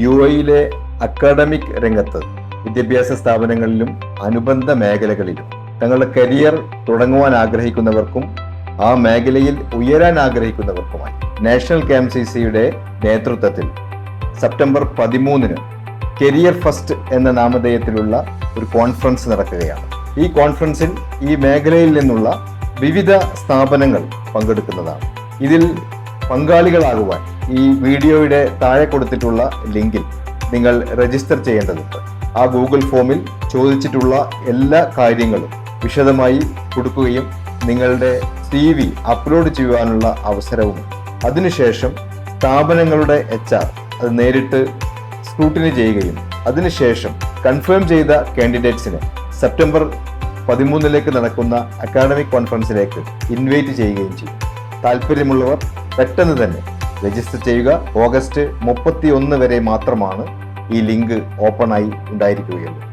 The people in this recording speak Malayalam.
യു എയിലെ അക്കാഡമിക് രംഗത്ത് വിദ്യാഭ്യാസ സ്ഥാപനങ്ങളിലും അനുബന്ധ മേഖലകളിലും തങ്ങളുടെ കരിയർ തുടങ്ങുവാൻ ആഗ്രഹിക്കുന്നവർക്കും ആ മേഖലയിൽ ഉയരാൻ ആഗ്രഹിക്കുന്നവർക്കുമായി നാഷണൽ കെ സി സിയുടെ നേതൃത്വത്തിൽ സെപ്റ്റംബർ പതിമൂന്നിന് കരിയർ ഫസ്റ്റ് എന്ന നാമധേയത്തിലുള്ള ഒരു കോൺഫറൻസ് നടക്കുകയാണ്. ഈ കോൺഫറൻസിൽ ഈ മേഖലയിൽ നിന്നുള്ള വിവിധ സ്ഥാപനങ്ങൾ പങ്കെടുക്കുന്നതാണ്. ഇതിൽ പങ്കാളികളാകുവാൻ ഈ വീഡിയോയുടെ താഴെ കൊടുത്തിട്ടുള്ള ലിങ്കിൽ നിങ്ങൾ രജിസ്റ്റർ ചെയ്യേണ്ടതുണ്ട്. ആ ഗൂഗിൾ ഫോമിൽ ചോദിച്ചിട്ടുള്ള എല്ലാ കാര്യങ്ങളും വിശദമായി കൊടുക്കുകയും നിങ്ങളുടെ സി വി അപ്ലോഡ് ചെയ്യുവാനുള്ള അവസരവും. അതിനുശേഷം സ്ഥാപനങ്ങളുടെ എച്ച് ആർ അത് നേരിട്ട് സ്ക്രൂട്ടിനി ചെയ്യുകയും അതിനുശേഷം കൺഫേം ചെയ്ത കാൻഡിഡേറ്റ്സിനെ സെപ്റ്റംബർ പതിമൂന്നിലേക്ക് നടക്കുന്ന അക്കാഡമിക് കോൺഫറൻസിലേക്ക് ഇൻവൈറ്റ് ചെയ്യുകയും ചെയ്യും. താല്പര്യമുള്ളവർ പെട്ടെന്ന് തന്നെ രജിസ്റ്റർ ചെയ്യുക. ഓഗസ്റ്റ് മുപ്പത്തി ഒന്ന് വരെ മാത്രമാണ് ഈ ലിങ്ക് ഓപ്പണായി ഉണ്ടായിരിക്കുകയുള്ളൂ.